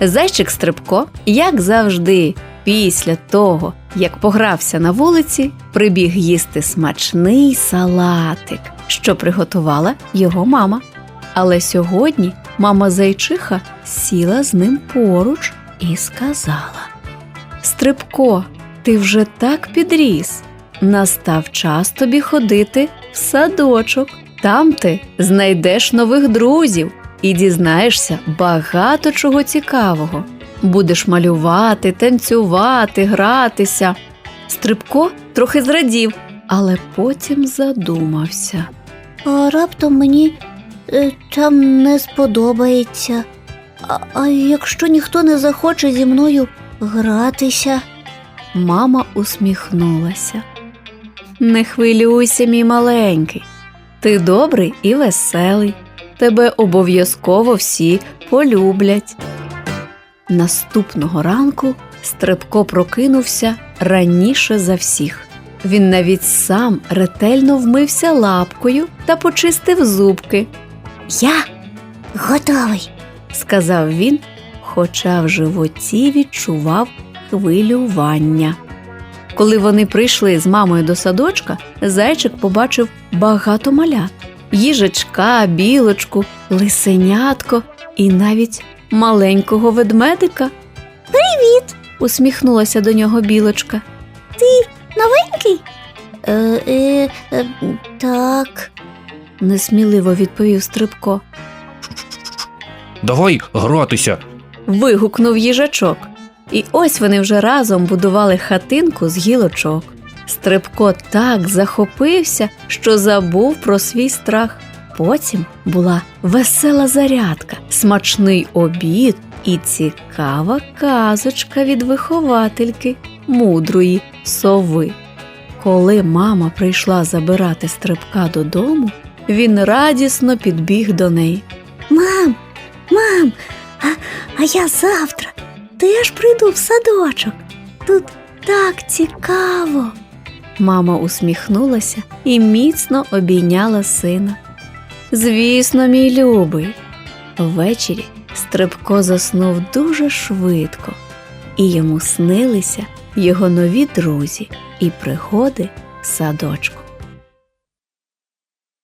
Зайчик Стрибко, як завжди, після того, як погрався на вулиці, прибіг їсти смачний салатик, що приготувала його мама. Але сьогодні мама зайчиха сіла з ним поруч і сказала: Стрибко, ти вже так підріс. Настав час тобі ходити в садочок. Там ти знайдеш нових друзів і дізнаєшся багато чого цікавого. Будеш малювати, танцювати, гратися. Стрибко трохи зрадів, але потім задумався. А раптом мені е, там не сподобається. А, а якщо ніхто не захоче зі мною гратися? Мама усміхнулася. Не хвилюйся, мій маленький. Ти добрий і веселий. Тебе обов'язково всі полюблять. Наступного ранку Стрибко прокинувся раніше за всіх. Він навіть сам ретельно вмився лапкою та почистив зубки, Я готовий. сказав він, хоча в животі відчував хвилювання. Коли вони прийшли з мамою до садочка, зайчик побачив багато малят: їжачка, білочку, лисенятко і навіть маленького ведмедика. Привіт! Усміхнулася до нього білочка. Ти Новенький? Е, е, е, так. Несміливо відповів Стрибко. Давай гратися. Вигукнув їжачок. І ось вони вже разом будували хатинку з гілочок. Стрибко так захопився, що забув про свій страх. Потім була весела зарядка, смачний обід і цікава казочка від виховательки мудрої сови. Коли мама прийшла забирати стрибка додому, він радісно підбіг до неї. Мам, мам, а, а я завтра теж прийду в садочок. Тут так цікаво. Мама усміхнулася і міцно обійняла сина. Звісно, мій любий. Ввечері Стрибко заснув дуже швидко, і йому снилися його нові друзі і пригоди в садочку.